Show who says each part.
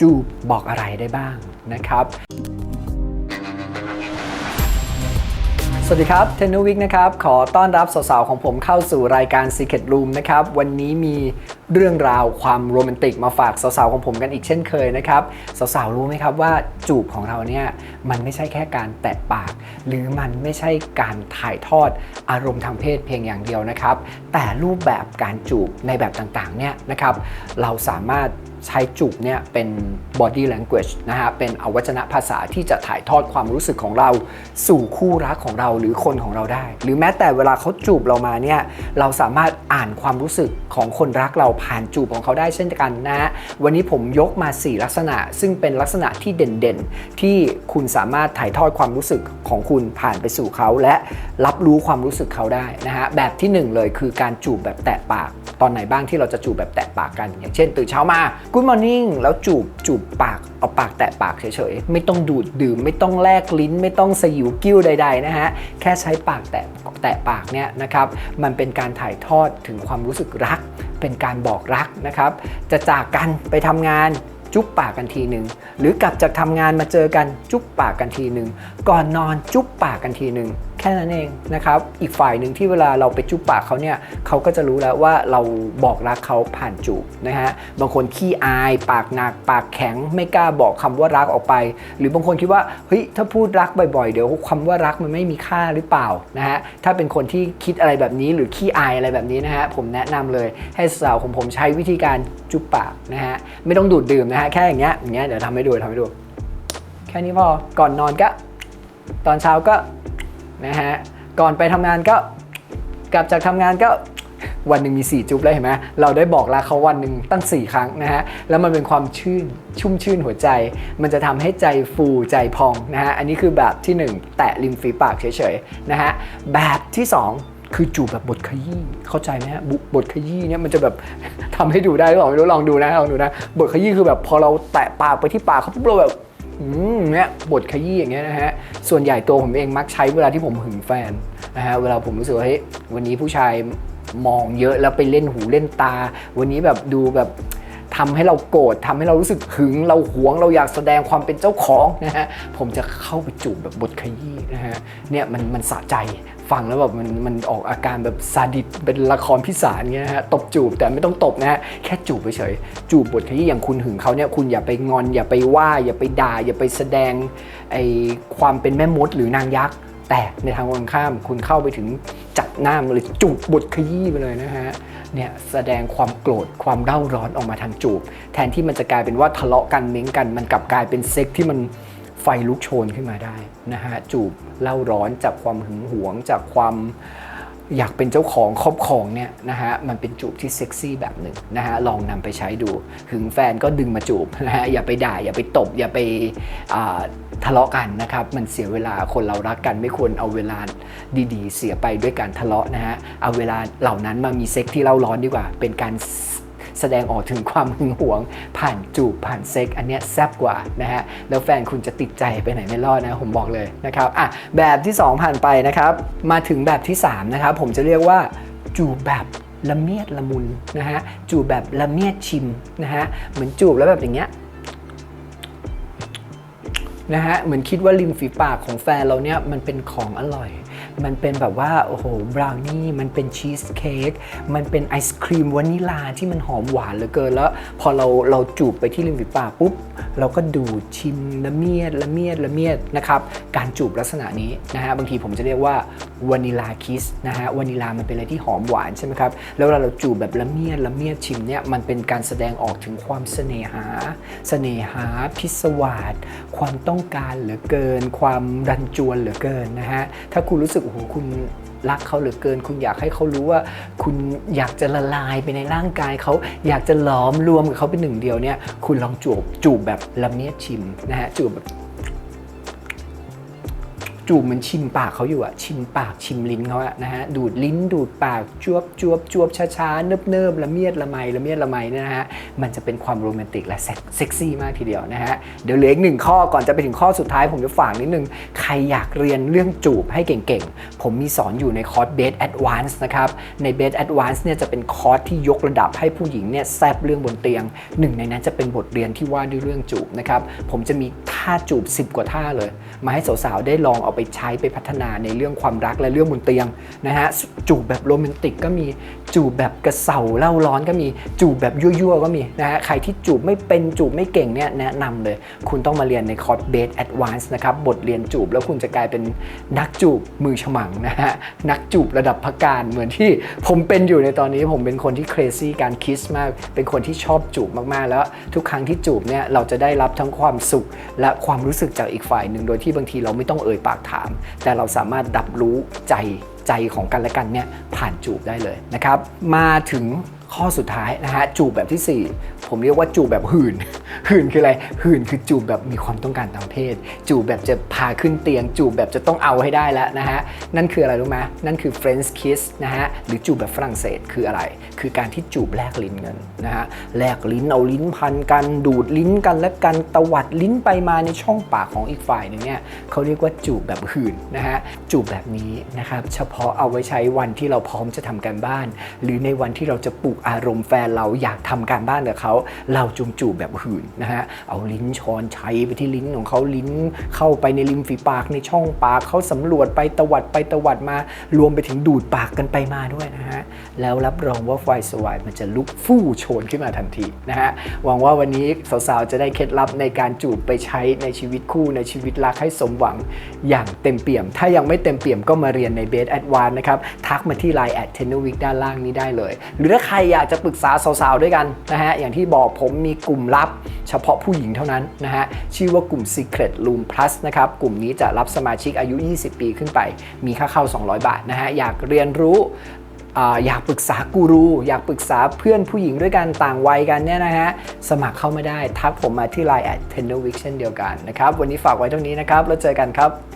Speaker 1: จูบบอกอะไรได้บ้างนะครับ สวัสดีครับเทนนุวิกนะครับ ขอต้อนรับสาวๆของผมเข้าสู่รายการ Secret Room นะครับ วันนี้มีเรื่องราวความโรแมนติกมาฝากสาวๆของผมกันอีกเช่นเคยนะครับ สาวๆรู้ไหมครับว่าจูบของเราเนี่ยมันไม่ใช่แค่การแตะปาก หรือมันไม่ใช่การถ่ายทอดอารมณ์ทางเพศเพียงอย่างเดียวนะครับ แต่รูปแบบการจูบในแบบต่างๆเนี่ยนะครับ เราสามารถ ใช้จูบเนี่ยเป็น body language นะฮะ เป็นอวัจนภาษาที่จะถ่ายทอดความรู้สึกของเรา สู่คู่รักของเราหรือคนของเราได้ หรือแม้แต่เวลาเขาจูบเรามาเนี่ยเราสามารถอ่านความรู้สึกของคนรักเราผ่านจูบของเขาได้เช่นกันนะฮะวันนี้ผมยกมา 4 ลักษณะ ซึ่งเป็นลักษณะที่เด่นๆ ที่คุณสามารถถ่ายทอดความรู้สึกของคุณผ่านไปสู่เขา และรับรู้ความรู้สึกเขาได้นะฮะแบบที่หนึ่งเลยคือการจูบแบบแตะปาก ตอนไหนบ้างที่เราจะจูบแบบแตะปากกัน อย่างเช่น ตื่นเช้ามา Good morning แล้วจูบจูบปากเอาปากแตะปากเฉยๆ ไม่ต้องดูดดื่ม ไม่ต้องแลกลิ้น ไม่ต้องสยิวกิ้วใด ๆ นะฮะ แค่ใช้ปากแตะแตะปากเนี่ยนะครับมันเป็นการถ่ายทอดถึงความรู้สึกรัก เป็นการบอกรักนะครับ จะจากกันไปทำงานจุ๊บปากกันทีหนึ่งหรือกลับจากทำงานมาเจอกันจุ๊บปากกันทีหนึ่งก่อนนอนจุ๊บปากกันทีหนึ่ง ค่นั้นเองนะครับ อีกฝ่ายหนึ่งที่เวลาเราไปจุบปากเขาเนี่ยเขาก็จะรู้แล้วว่าเราบอกรักเขาผ่านจูบนะฮะ บางคนขี้อาย ปากหนัก ปากแข็ง ไม่กล้าบอกคำว่ารักออกไป หรือบางคนคิดว่าเฮ้ยถ้าพูดรักบ่อยๆ เดี๋ยวคำว่ารักมันไม่มีค่าหรือเปล่านะฮะ ถ้าเป็นคนที่คิดอะไรแบบนี้หรือขี้อายอะไรแบบนี้นะฮะ ผมแนะนำเลยให้สาวของผมใช้วิธีการจุบปากนะฮะ ไม่ต้องดูดดื่มนะฮะ แค่อย่างเงี้ย อย่างเงี้ย เดี๋ยวทำให้ดูทำให้ดู แค่นี้พอ ก่อนนอนก็ ตอนเช้าก็ นะฮะ ก่อนไปทำงานก็กลับจากทำงานก็วันหนึ่งมี 4 จุ๊บแล้วเห็นไหมเราได้บอกลาเขาวันหนึ่งตั้ง 4 ครั้งนะฮะ แล้วมันเป็นความชื่นชุ่มชื่นหัวใจ มันจะทำให้ใจฟูใจพองนะฮะ อันนี้คือแบบที่ 1 แตะริมฝีปากเฉยๆนะฮะ แบบที่ 2คือจูบแบบบทขยี้เข้าใจไหมฮะบบทขยี้เนี่ยมันจะแบบทำให้ดูได้หรือเปล่าไม่รู้ลองดูนะลองดูนะ บทขยี้คือแบบพอเราแตะปากไปที่ปากเขาปุ๊บเราแบบ เนี่ยบทขยี้อย่างเงี้ยนะฮะ ส่วนใหญ่ตัวผมเองมักใช้เวลาที่ผมหึงแฟนนะฮะ เวลาผมรู้สึกว่าเฮ้ยวันนี้ผู้ชายมองเยอะแล้วไปเล่นหูเล่นตา วันนี้แบบดูแบบ ทำให้เราโกรธทำให้เรารู้สึกหึงเราหวงเราอยากแสดงความเป็นเจ้าของนะฮะผมจะเข้าไปจูบแบบบทขยี้นะฮะเนี่ยมันมันสะใจฟังแล้วแบบมันมันออกอาการแบบซาดิสเป็นละครพิศาจเงี้ยฮะตบจูบแต่ไม่ต้องตบนะฮะแค่จูบเฉยจูบบทขยี้อย่างคุณหึงเขาเนี่ยคุณอย่าไปงอนอย่าไปว่า อย่าไปด่า อย่าไปแสดงไอความเป็นแม่มดหรือนางยักษ์ แต่ในทางตรงข้ามคุณเข้าไปถึงจับหน้ามันเลยจูบบทขยี้ไปเลยนะฮะเนี่ยแสดงความโกรธความเร่าร้อนออกมาทางจูบ แทนที่มันจะกลายเป็นว่าทะเลาะกันเม้งกัน มันกลับกลายเป็นเซ็กที่มันไฟลุกโชนขึ้นมาได้นะฮะจูบเล่าร้อนจากความหึงหวงจากความ อยากเป็นเจ้าของครอบครองเนี่ยนะฮะมันเป็นจูบที่เซ็กซี่แบบหนึ่งนะฮะลองนำไปใช้ดูหึงแฟนก็ดึงมาจูบนะฮะอย่าไปด่าอย่าไปตบ อย่าไปาทะเลาะกันนะครับ มันเสียเวลาคนเรารักกันไม่ควรเอาเวลาดีๆ เสียไปด้วยการทะเลาะนะฮะเอาเวลาเหล่านั้นมามีเซ็กที่เล่าร้อนดีกว่า เป็นการ แสดงออกถึงความหึงหวง ผ่านจูบผ่านเซ็ก อันเนี้ยแซ่บกว่านะฮะแล้วแฟนคุณจะติดใจไปไหนไม่รอดนะผมบอกเลยนะครับอะแบบที่ 2 ผ่านไปนะครับ มาถึงแบบที่3นะครับผมจะเรียกว่าจูบแบบละเมียดละมุนนะฮะจูบแบบละเมียดชิมนะฮะเหมือนจูบแล้วแบบอย่างเงี้ยนะฮะเหมือนคิดว่าริมฝีปากของแฟนเราเนี่ยมันเป็นของอร่อย มันเป็นแบบว่า โอ้โห บราวนี่ มันเป็นชีสเค้ก มันเป็นไอศครีมวานิลาที่มันหอมหวานเหลือเกิน แล้วพอเราเราจูบไปที่ริมฝีปากปุ๊บ เราก็ดูดชิมละเมียดละเมียดละเมียดนะครับ การจูบลักษณะนี้นะฮะ บางทีผมจะเรียกว่าวานิลาคิสนะฮะ วานิลามันเป็นอะไรที่หอมหวานใช่ไหมครับ แล้วเวลาเราจูบแบบละเมียดละเมียดชิมเนี่ย มันเป็นการแสดงออกถึงความเสน่หา เสน่หาพิศวาสความต้องการเหลือเกิน ความรันจวนเหลือเกินนะฮะ ถ้าคุณรู้สึกโอ้โหคุณรักเขาเหลือเกิน คุณอยากให้เขารู้ว่า คุณอยากจะละลายไปในร่างกายเขาอยากจะหลอมรวมกับเขาเป็นหนึ่งเดียวเนี่ยคุณลองจูบจูบแบบละเมียดชิมนะฮะจูบแบบ จูบเหมันชิมปากเขาอยู่อะชิมปากชิมลิ้นเขาอะนะฮะดูดลิ้นดูดปากจวบจวบจวบช้าๆเนิบเนิบๆละเมียดละไมละเมียดละไมนะฮะมันจะเป็นความโรแมนติกและเซ็กซี่มากทีเดียวนะฮะเดี๋ยวเหลืออีกหนึ่งข้อก่อนจะไปถึงข้อสุดท้ายผมจะฝากนิดนึง ใครอยากเรียนเรื่องจูบให้เก่งๆ ผมมีสอนอยู่ในคอร์ส Base Advance นะครับใน Base Advance เนี่ยจะเป็นคอร์สที่ยกระดับให้ผู้หญิงเนี่ยแซบเรื่องบนเตียงหนึ่งในนั้นจะเป็นบทเรียนที่ว่าด้วยเรื่องจูบนะครับผมจะมีท่าจูบ 10 กว่าท่าเลย มาให้สาวๆได้ลองเอาไปใช้ไปพัฒนาในเรื่องความรักและเรื่องบนเตียงนะฮะจูบแบบโรแมนติกก็มีจูบแบบกระเซาเล่าร้อนก็มีจูบแบบยั่วๆก็มีนะฮะใครที่จูบไม่เป็นจูบไม่เก่งเนี่ยแนะนำเลย คุณต้องมาเรียนในคอร์ส Base Advance นะครับบทเรียนจูบแล้วคุณจะกลายเป็นนักจูบมือฉมังนะฮะนักจูบระดับพักการเหมือนที่ผมเป็นอยู่ในตอนนี้ผมเป็นคนที่ crazy การคิสมาก เป็นคนที่ชอบจูบมากๆ แล้วทุกครั้งที่จูบเนี่ยเราจะได้รับทั้งความสุข และความรู้สึกจากอีกฝ่ายหนึ่งโดยที่บางทีเราไม่ต้องเอ่ยปากถามแต่เราสามารถดับรู้ใจใจของกันและกันเนี่ยผ่านจูบได้เลยนะครับ มาถึงข้อสุดท้ายนะฮะจูบแบบทีสี่4 ผมเรียกว่าจูบแบบหื่น หื่นคืออะไร หื่นคือจูบแบบมีความต้องการทางเพศ จูบแบบจะพาขึ้นเตียง จูบแบบจะต้องเอาให้ได้แล้วนะฮะ นั่นคืออะไรรู้ไหมนั่นคือ French kiss นะฮะ หรือจูบแบบฝรั่งเศสคืออะไร คือการที่จูบแลกลิ้นเงินนะฮะ แลกลิ้นเอาลิ้นพันกัน ดูดลิ้นกันและกัน ตวัดลิ้นไปมาในช่องปากของอีกฝ่ายหนึ่งเนี่ยเขาเรียกว่าจูบแบบหื่นนะฮะ จูบแบบนี้นะครับ เฉพาะเอาไว้ใช้วันที่เราพร้อมจะทำการบ้าน หรือในวันที่เราจะปลุกอารมณ์แฟนเราอยากทำการบ้านกับเขาเราจุงจูบแบบหื่นนะฮะเอาลิ้นช้อนใชัยไปที่ลิ้นของเขาลิ้นเข้าไปในริมฝีปากในช่องปากเขาสำรวจไปตวัดไปตวัดมา รวมไปถึงดูดปากกันไปมาด้วยนะฮะแล้วรับรองว่าไฟสวายมันจะลุกฟู่โชนขึ้นมาทันทีนะฮะหวังว่าวันนี้สาวๆจะได้เคล็ดลับในการจูบไปใช้ในชีวิตคู่ในชีวิตรักให้สมหวังอย่างเต็มเปี่ยม ถ้ายังไม่เต็มเปี่ยมก็มาเรียนในเบสแอดวานนะครับทักมาที่ Line แอดเทนวิกด้านล่างนี้ได้เลย หรือถ้าใครอยากจะปรึกษาสาวๆด้วยกันนะฮะอย่างที่บอกผมมีกลุ่มลับ เฉพาะผู้หญิงเท่านั้นนะฮะ ชื่อว่ากลุ่ม Secret Room Plus นะครับ กลุ่มนี้จะรับสมาชิกอายุ 20 ปีขึ้นไป มีค่าเข้า 200 บาทนะฮะ อยากเรียนรู้อยากปรึกษากูรู อยากปรึกษาเพื่อนผู้หญิงด้วยกันต่างวัยกันเนี่ยนะฮะ สมัครเข้ามาได้ ทักผมมาที่ Line แอด t e n d e r w eek เช่นเดียวกันนะครับ วันนี้ฝากไว้เท่านี้นะครับ แล้วเจอกันครับ